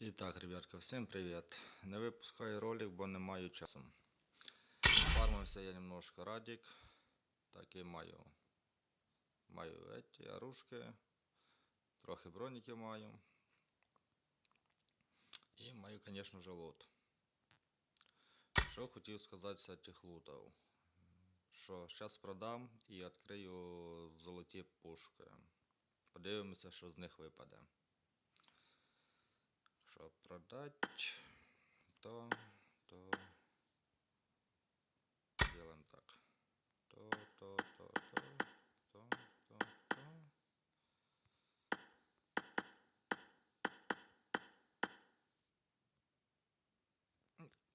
І так, ребятка, всім привіт. Не випускаю ролик, бо не маю часу. Фармився я немножко радик. Так і маю. Маю эти оружки. Трохи броніки маю. І маю, звісно же, лот. Що хотів сказати з цих лутів? Що зараз продам і відкрию золоті пушки. Подивимося, що з них випаде. Щоб продать, то, то делаем так. То, то, то, то, то, то, то.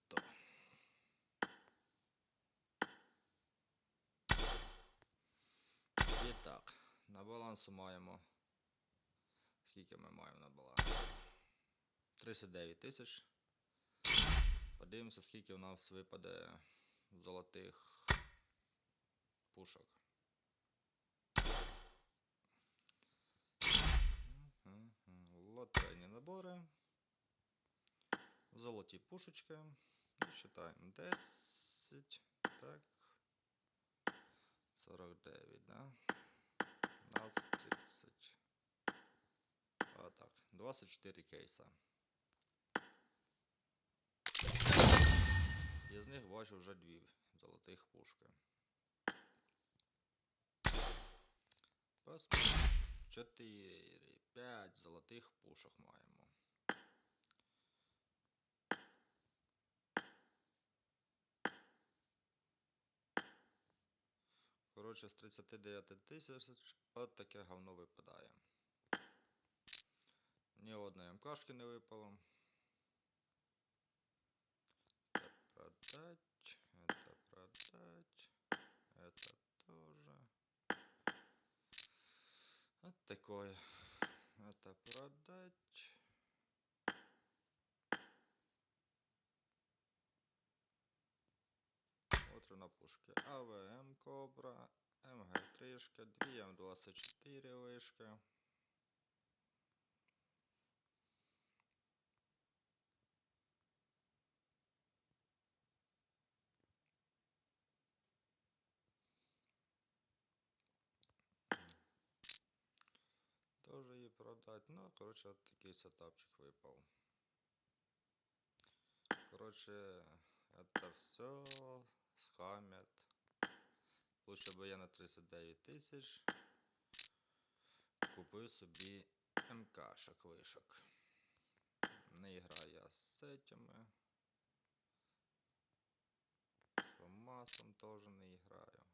То. І так, на балансу маємо. Скільки ми маємо на балансі? 39 тисяч. Подивимося, скільки у нас випаде золотих пушок. Лотерейні набори. Золоті пушечки. І считаємо 10. Так. 49, да? 15, 30. А так, 24 кейса. Із них бачу вже дві золотих пушки. Посмотрим. 4, 5 золотих пушок маємо. Коротше, з 39 тисяч от таке говно випадає. Ні одної МКшки не випало. Это продать, это продать, это тоже. Вот такое. Это продать. Вот на пушки. АВМ Кобра, МГ-3, 2 М24 вишки. Продать. Ну, коротше, от такий сетапчик випав. Коротше, это все схамят. Лучше би я на 39 тисяч купив собі МКшок вишок. Не граю я з этими. З масом теж не граю.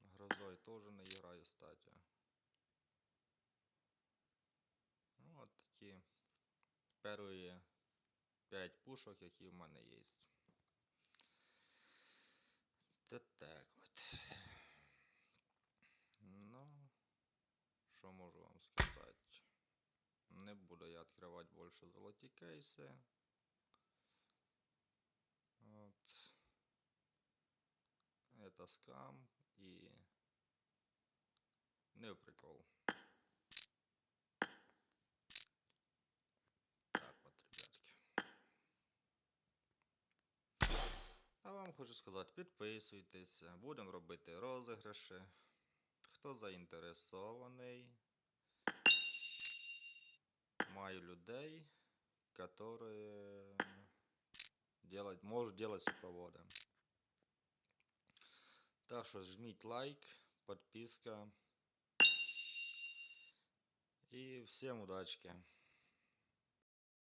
Грозой теж не граю, кстати. Ну, перші 5 пушок, які в мене є. Це так от. Ну, що можу вам сказати? Не буду я відкривати більше золоті кейси. От. Это скам і не прикол. Так от, ребятки. А вам хочу сказати, підписуйтеся, будемо робити розіграші. Хто заінтересований, маю людей, которые делать, можуть делать супроводи. Так що жміть лайк, подписка. І всім удачки.